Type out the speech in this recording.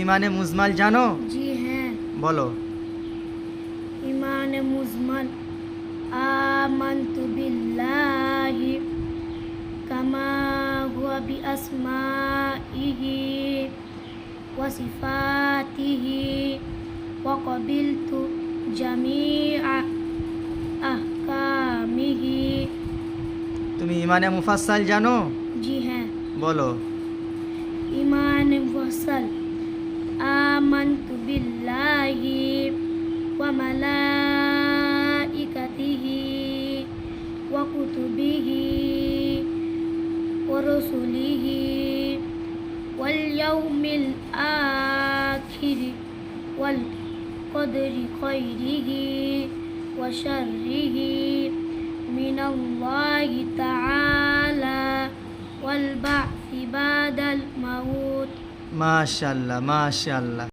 ইমানে মুজমাল জানো? জি হ্যাঁ। বলো। ইমানে মুজমান আমানতু বিল্লাহি কামা হুয়া বি আসমাইহি ওয়া সিফাতিহি ওয়া কাবিলতু জামিআ আহকামিহি। তুমি ইমানে মুফাসাল জানো? জি হ্যাঁ। বলো। ইমান মুফাসাল بالله وملائكته وكتبه ورسله واليوم الآخر والقدر خيره وشره من الله تعالى والبعث بعد الموت. ما شاء الله ما شاء الله.